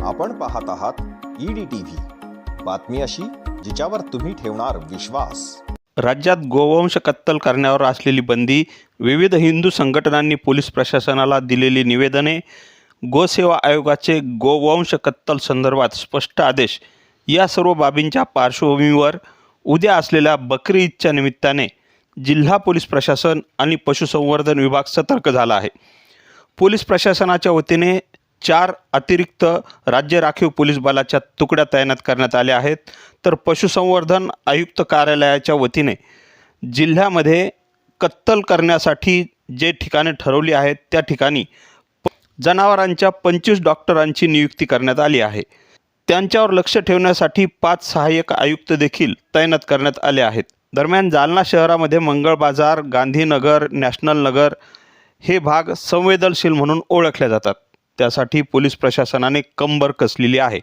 आपण पाहत आहात ईडी टीव्ही बातमी अशी जिच्यावर तुम्ही ठेवणार विश्वास. राज्यात गोवंश कत्तल करण्यावर असलेली बंदी विविध हिंदू संघटनांनी पोलीस प्रशासनाला दिलेली निवेदने गोसेवा आयोगाचे गोवंश कत्तल संदर्भात स्पष्ट आदेश या सर्व बाबींच्या पार्श्वभूमीवर उद्या असलेल्या बकरी ईदच्या निमित्ताने जिल्हा पोलीस प्रशासन आणि पशुसंवर्धन विभाग सतर्क झाला आहे. पोलीस प्रशासनाच्या वतीने चार अतिरिक्त राज्य राखीव पोलीस बलाच्या तुकड्या तैनात करण्यात आल्या आहेत. तर पशुसंवर्धन आयुक्त कार्यालयाच्या वतीने जिल्ह्यामध्ये कत्तल करण्यासाठी जे ठिकाणे ठरवली आहेत त्या ठिकाणी जनावरांच्या पंचवीस डॉक्टरांची नियुक्ती करण्यात आली आहे. त्यांच्यावर लक्ष ठेवण्यासाठी पाच सहाय्यक आयुक्त देखील तैनात करण्यात आले आहेत. दरम्यान जालना शहरामध्ये मंगळ बाजार गांधीनगर नॅशनल नगर हे भाग संवेदनशील म्हणून ओळखले जातात. त्यासाठी पोलीस प्रशासनाने कंबर कसलेली आहे.